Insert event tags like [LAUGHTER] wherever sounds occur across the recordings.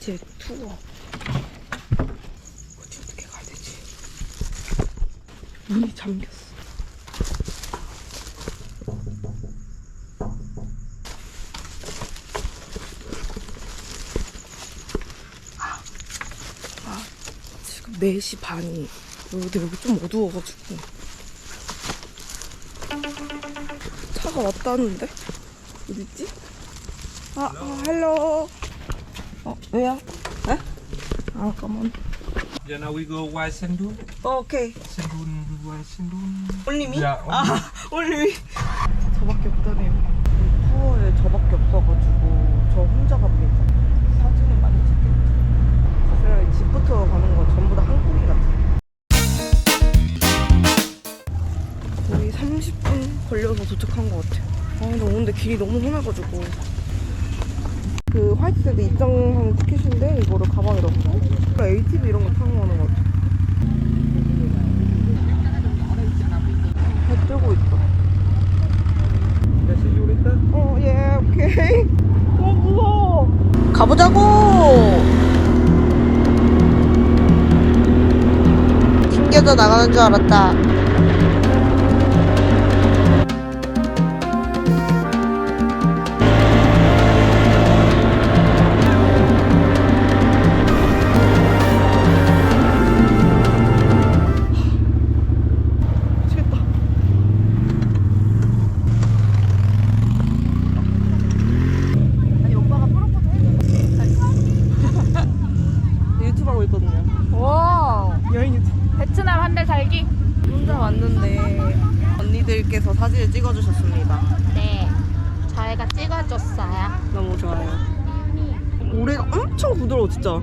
제 투어. 어디 어떻게 가야 되지? 문이 잠겼어. 아, 아, 지금 4시 반이. 근데 여기 좀 어두워가지고. 차가 왔다는데? 어딨지? 아, 아, 헬로. 어, 왜요? 에? 아, 까만. Yeah, now we go white sandun. 오케이. Sandun, white sandun. 올리미? 야, 아, 올리미. [LAUGHS] 저밖에 없다네요. 투어에 저밖에 없어가지고 저 혼자 갑니다. 사진을 많이 찍겠죠. 사실 집부터 가는 건 전부 다 한국인 같아요. 거의 30분 걸려서 도착한 것 같아요. 아, 근데 오는데 길이 너무 험해가지고. 그 화이트샌드 입장한 티켓인데 이거를 가방에 넣고 ATV 이런 거 타고 가는 것 같아요. 배 뜨고 있다. Yeah, see you later. 어, 예, 오케이. [LAUGHS] 어, 무서워. 가보자고! 튕겨져 나가는 줄 알았다. 살기? 혼자 왔는데 언니들께서 사진을 찍어주셨습니다. 네 저희가 찍어줬어요. 너무 좋아요. 모래가 엄청 부드러워 진짜.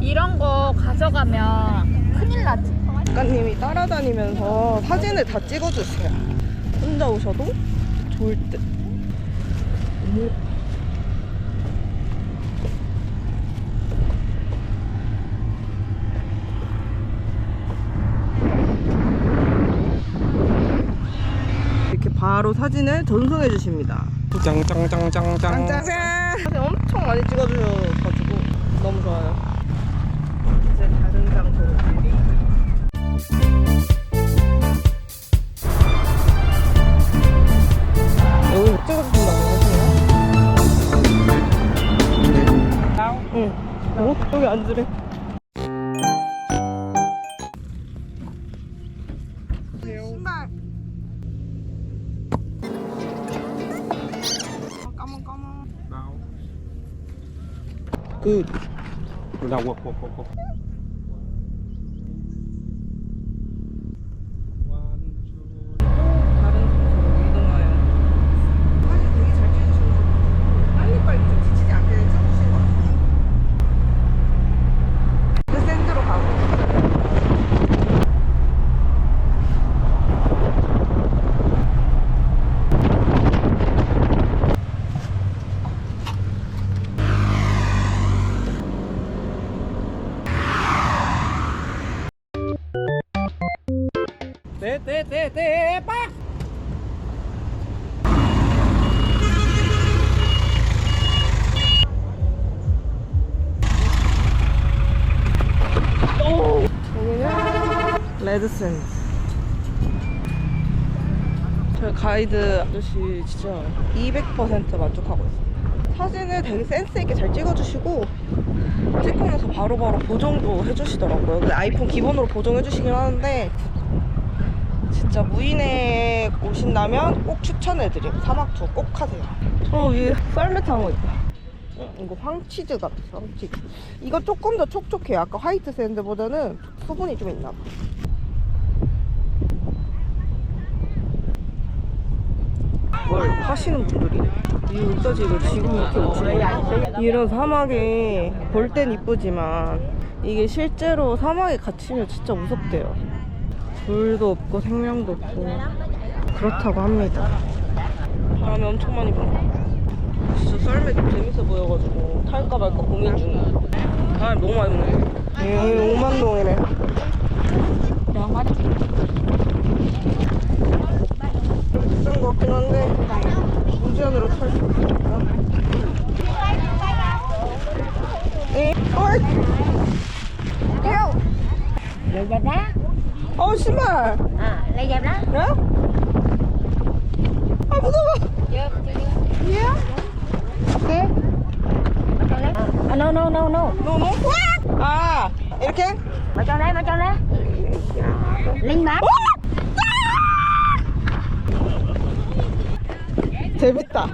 이런 거 가져가면 큰일 나지. 작가님이 따라다니면서 사진을 다 찍어주세요. 혼자 오셔도 좋을 듯 너무 예뻐. 이렇게 바로 사진을 전송해 주십니다. 짱짱짱짱짱. 짱짱! 사진 엄청 많이 찍어주셔가지고 너무 좋아요. 이제 다른 장소로 들리. 찍어주신다고 하시네요? 응. 어? 여기 앉으래. 嗯你俩握握握 Tê, tê, tê, tê, bác. 여기는 레드샌드. 저희 가이드 아저씨 진짜 200% 만족하고 있어요. 사진을 되게 센스 있게 잘 찍어주시고 찍고 나서 바로바로 보정도 해주시더라고요. 근데 아이폰 기본으로 보정해주시긴 하는데 진짜 무인에 오신다면 꼭 추천해드려요 사막 투어 꼭 하세요. 저 위에 썰매 거 있다. 어, 이거 황치즈 같아 황치즈. 이거 조금 더 촉촉해요. 아까 화이트 샌드보다는 수분이 좀 있나 봐. 뭘 하시는 분들이 어쩌지 이거 지금 이렇게 오시네 이런 사막에 볼땐 이쁘지만 이게 실제로 사막에 갇히면 진짜 무섭대요 물도 없고 생명도 없고 그렇다고 합니다. 바람이 엄청 많이 불어. 진짜 썰매 재밌어 보여가지고 탈까 말까 고민 중이야. 바람 너무 많이 부네. 음, 오만동이네. 비싼 것 같긴 한데 무제한으로 탈 수 있으니까? 이 음, 헐! 여자가? 어 신발 lấy dẹp đá 네? 아 무서워 chưa chưa cho lấy à, no no no no 너무 아 이렇게 lấy lấy linh bát 재밌다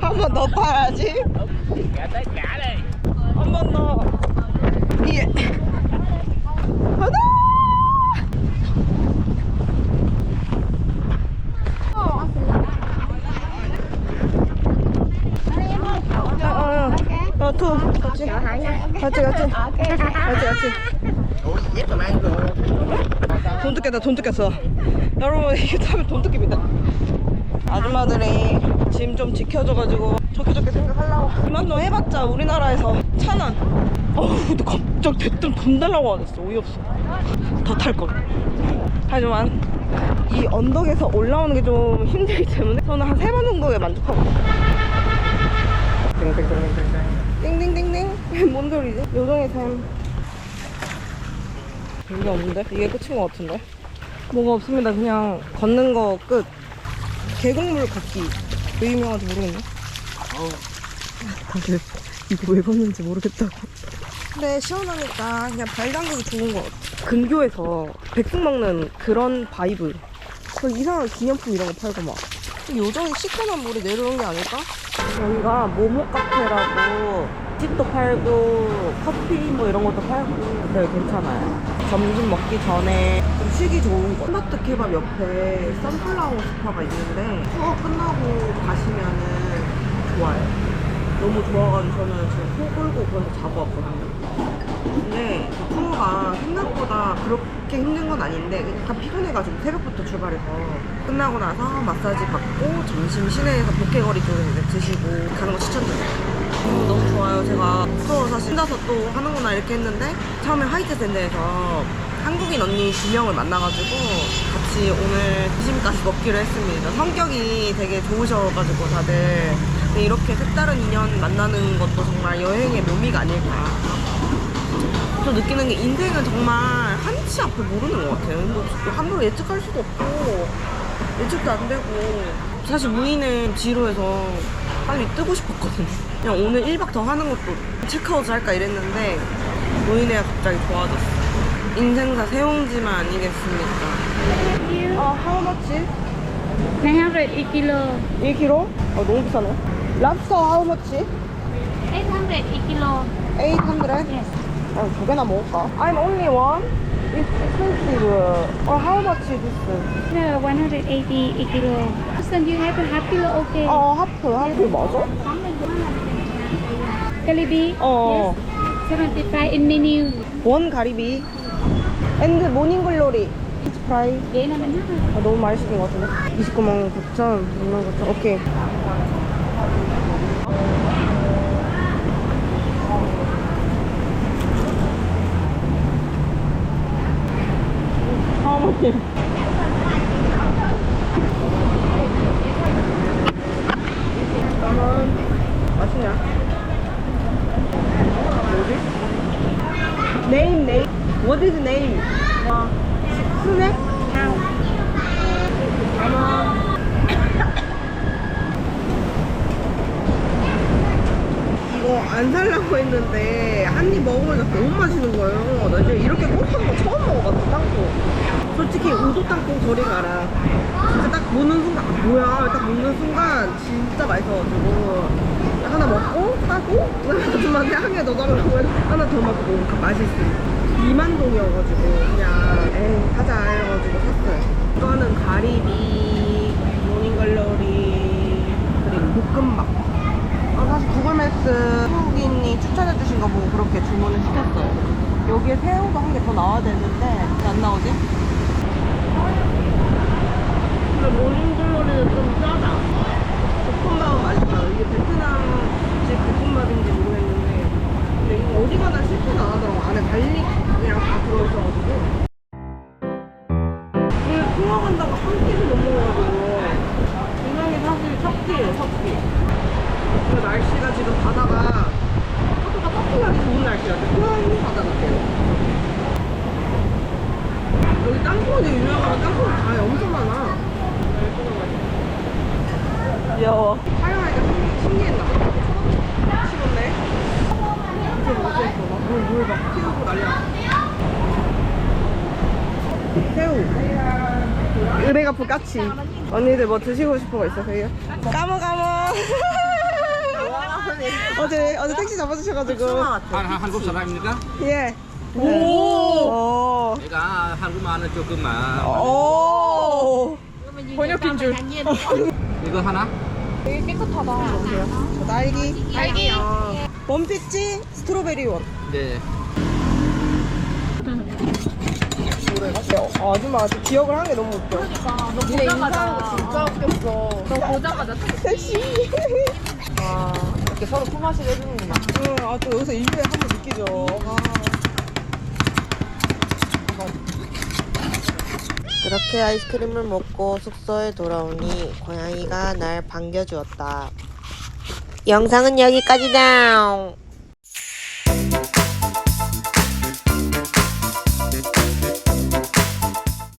한 번 더 타야지 한 번더 예 가자 어, 어, 어, 투, 같이, 같이, 같이, 같이, 같이. 돈 뜯겠다, 돈 뜯겼어. 여러분, 이게 타면 돈 뜯깁니다. 아줌마들이 짐 좀 지켜줘가지고 좋게 좋게 생각하려고 이만 원 해봤자 우리나라에서 천 원. 어우, 근데 갑자기 대뜸 돈 달라고 하겠어. 어이없어. 더 탈 걸. 하지만 이 언덕에서 올라오는 게 좀 힘들기 때문에 저는 한 세 번 정도에 만족하고. 띵띵띵띵 [LAUGHS] 뭔 소리지? 요정의 삶. 별게 없는데? 이게 끝인 것 같은데? 뭐가 없습니다. 그냥 걷는 거 끝. 계곡물 걷기. 왜 유명한지 모르겠네. 다들 이거 왜 걷는지 모르겠다고. 근데 시원하니까 그냥 발 담그기 좋은 것 같아. 근교에서 백숙 먹는 그런 바이브 그 이상한 기념품 이런 거 팔고 막. 요정이 시원한 물이 내려오는 게 아닐까? 여기가 모모 카페라고 집도 팔고 커피 뭐 이런 것도 팔고 되게 괜찮아요. 점심 먹기 전에 좀 쉬기 좋은 곳. 스마트 케밥 옆에 선플라워 스파가 있는데 투어 끝나고 가시면은 좋아요. 너무 좋아가지고 저는 지금 코 골고 그래서 자고 왔거든요. 근데 그 투어가 생각보다 그렇게 힘든 건 아닌데 약간 피곤해가지고 새벽부터 출발해서 끝나고 나서 마사지 받고 점심 시내에서 복개거리 쪽에 이제 드시고 가는 거 추천드려요. 음, 너무 좋아요. 제가 투어 사실 혼자서 또 하는구나 이렇게 했는데 처음에 화이트 샌드에서 한국인 언니 두 명을 만나가지고 같이 오늘 점심까지 먹기로 했습니다. 성격이 되게 좋으셔가지고 다들 이렇게 색다른 인연 만나는 것도 정말 여행의 묘미가 아닐까. 저 느끼는 게 인생은 정말 한치 앞을 모르는 것 같아요. 뭐 함부로 예측할 수도 없고 예측도 안 되고 사실 무인은 지루해서 빨리 뜨고 싶었거든요. 그냥 오늘 1박 더 하는 것도 체크아웃 할까 이랬는데 무인회가 갑자기 좋아졌어. 인생사 세옹지만 아니겠습니까? 아, how much? 900 1 kilo 1kg? 아, 너무 비싸네. 랍스터 how much? 800 1 kilo 800? yes 아, 두 개나 먹을까? I'm only one. It's expensive. Or how much is this? no 180 1 kilo so you have a half kilo okay 어, 하프. 하프 맞아? Jollibee 어. yes 75 in menu 원 가리비. 앤드 모닝글로리. 프라이. hết rồi 아, 너무 많이 시킨 것 같은데? 29만 9천, 6만 9천. 오케이. 어머니. 그러면 맛있냐? 뭐지? 네임 네임. What is name? 아, 스낵? 아마 이거 안 했는데 한 입 먹으니까 너무 맛있는 거예요. 나 지금 이렇게 고소한 거 처음 먹어봤어, 땅콩. 솔직히 우도 땅콩 저리 가라. 진짜 딱 무는 순간, 아, 뭐야. 딱 무는 순간 진짜 맛있어가지고 하나 먹고 따고 아줌마한테 한 개 더 달라고 해서 하나 더 먹고 그 맛있어. 2만 동이어가지고 그냥 에이 사자 이래가지고 샀어요. 이거는 가리비, 모닝글로리 그리고 볶음밥. 아, 사실 구글맵스 한국인이 추천해주신 거 보고 그렇게 주문을 시켰어요. 여기에 새우도 한개 더 나와야 되는데 왜 안 나오지? 근데 모닝글로리는 좀 짜다. 볶음밥은 맛있어요. 이게 베트남식 볶음밥인지 모르겠는데 근데 이거 어디 가나 실패는 안 하더라고. 안에 갈릭이랑 다 들어있어가지고. 이게 통화 간다고 한 끼를 못 먹어가지고 분명히 사실 첫 끼예요, 첫 끼. 그 날씨가 지금 바다가 파도가 꺾이하기 좋은 날씨라서 시원한 바다 같아요. 땅콩이 유명한 땅콩 아예 엄청 많아. 귀여워. 촬영하니까 신기- 신기했나 봐. 식었네. 이제 뭐지? 물막 튀우고 난리야. 새우. 은행아프 까치. 언니들 뭐 드시고 싶은 거 있으세요? 까먹. [LAUGHS] 어제 어제 택시 잡아주셔가지고. 한, 한, 한국 사람입니까? 예. 오. 제가 한국말은 조금만 오. 번역인 줄. 이거 하나? 되게 깨끗하다. 저 딸기. 딸기. 원피치 스트로베리 원. 네 어, 아줌마 아직 기억을 하는 게 너무 웃겨. 너 보자마자 진짜 웃겼어. 너 보자마자 섹시. 이렇게 서로 품앗이를 해주는구나. 응, 아, 또 여기서 일주일에 한번 느끼죠. 아. 그렇게 아이스크림을 먹고 숙소에 돌아오니 고양이가 날 반겨주었다. 영상은 여기까지다.